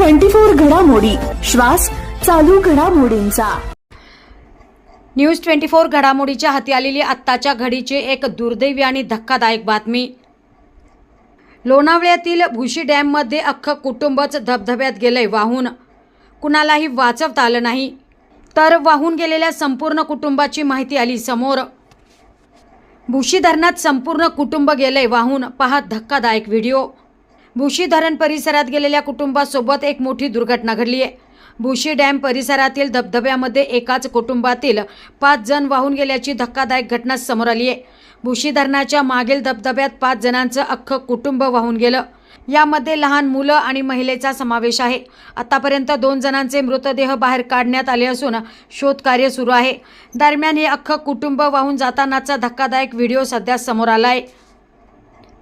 Twenty four घडामोडी. श्वास चालू घडामोडींचा. न्यूज ट्वेंटी फोर घडामोडीच्या हाती आलेली आत्ताच्या घडीची एक दुर्दैवी आणि धक्कादायक बातमी. लोणावळ्यातील भुशी डॅममध्ये अख्खं कुटुंबच धबधब्यात गेलंय वाहून. कुणालाही वाचवता आलं नाही. तर वाहून गेलेल्या संपूर्ण कुटुंबाची माहिती आली समोर. भुशी धरणात संपूर्ण कुटुंब गेलंय वाहून. पहा धक्कादायक व्हिडिओ. भुशी धरण परिसरात गेलेल्या कुटुंबासोबत एक मोठी दुर्घटना घडली आहे. भुशी डॅम परिसरातील धबधब्यामध्ये एकाच कुटुंबातील पाच जण वाहून गेल्याची धक्कादायक घटना समोर आली आहे. भुशी धरणाच्या मागील धबधब्यात पाच जणांचं अख्खं कुटुंब वाहून गेलं. यामध्ये लहान मुलं आणि महिलेचा समावेश आहे. आतापर्यंत दोन जणांचे मृतदेह बाहेर काढण्यात आले असून शोधकार्य सुरू आहे. दरम्यान हे अख्खं कुटुंब वाहून जातानाचा धक्कादायक व्हिडिओ सध्या समोर आला आहे.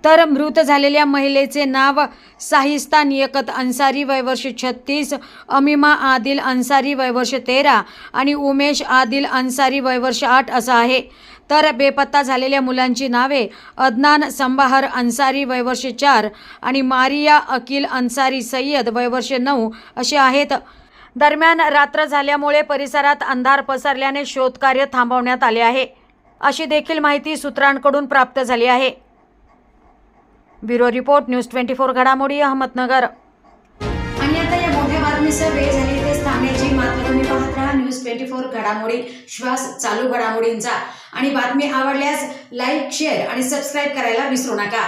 तर मृत झालेल्या महिलेचे नाव साहिस्ता नियकत अन्सारी वयवर्ष छत्तीस अमिमा आदिल अन्सारी वयवर्ष तेरा आणि उमेश आदिल अन्सारी वयवर्ष आठ असं आहे. तर बेपत्ता झालेल्या मुलांची नावे अदनान संबाहर अन्सारी वयवर्ष चार आणि मारिया अकिल अन्सारी सय्यद वयवर्ष नऊ असे आहेत. दरम्यान रात्र झाल्यामुळे परिसरात अंधार पसरल्याने शोधकार्य थांबवण्यात आले आहे. अशी देखील माहिती सूत्रांकडून प्राप्त झाली आहे. Bureau report news twenty four घडामोडी अहमदनगर. आणि आता या मोठ्या बातमीसह वेळ झाली ते थांबण्याची मात्र तुम्ही पाहत राहा. न्यूज ट्वेंटी फोर घडामोडी श्वास चालू घडामोडींचा. आणि बातमी आवडल्यास लाईक शेअर आणि सबस्क्राईब करायला विसरू नका.